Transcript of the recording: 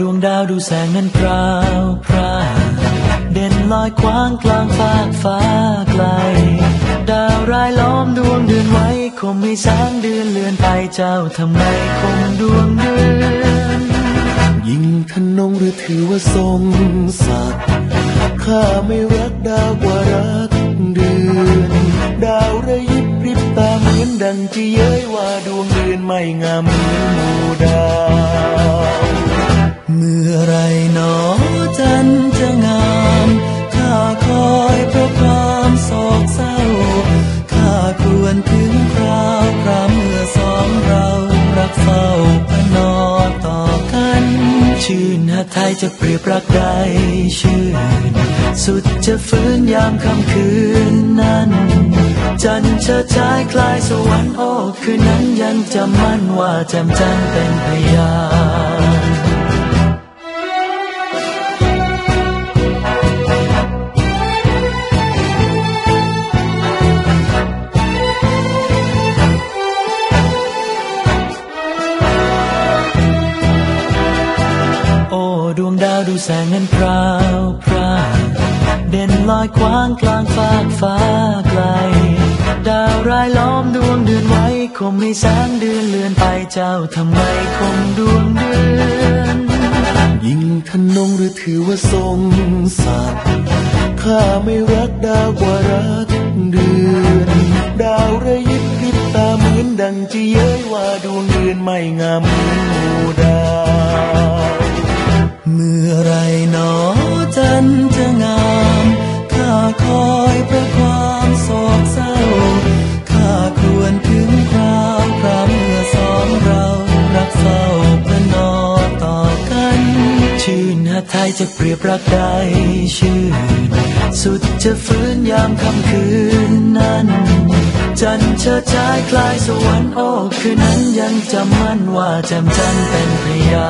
ดวงดาวดูแสงนั้นพราวพราเด่นลอยคว้างกลางฟากฟ้าไกล ดาวรายล้อมดวงเดือนไว้คงไม่แสงเดือนเลือนไปเจ้าทำไมคงดวงเดือนยิ่งทนงหรือถือว่าทรงศักดิ์ข้าไม่รักดาวกว่ารักเดือนดาวระยิบริบตาเหมือนดังที่เย้ยว่าดวงเดือนไม่งามเหมือนหมู่ดาว เมื่อไรหนอจันจะงามข้าคอยเพราะความโศกเศร้าข้าควรถึงคราวคราวเมื่อสองเรารักเฝ้าพนอต่อกัน ชื่นหาไทยจะเปรียบรักใดชื่น สุดจะฟื้นยามค่ำคืนนั้น จันเชิดชายคลายสวรรค์โอ้คืนนั้นยังจำมั่นว่าจำจันเป็นพยาน ดวงดาวดูแสงนั้นพราวพราเด่นลอยคว้างกลางฟากฟ้าไกล ดาวรายล้อมดวงเดือนไว้คงไม่แสงเดือนเลือนไปเจ้าทำไมคงดวงเดือน ยิ่งทนงหรือถือว่าทรงศักดิ์ข้าไม่รักดาวกว่ารักเดือนดาวระยิบริบตาเหมือนดังที่เย้ยว่าดวงเดือนไม่งาม มื่อไรหนอจันจะงามข้าคอยเพราะความโศกเศร้าข้าควรถึงคราวคราวเมื่อสองเรารักเฝ้าประนอต่อกัน ชื่นหาไทยจะเปรียบรักใดชื่น สุดจะฟื้นยามค่ำคืนนั้นจันเชิดชายคลายสวรรค์โอ้คืนนั้นยังจำมั่นว่าจำจันเป็นพยา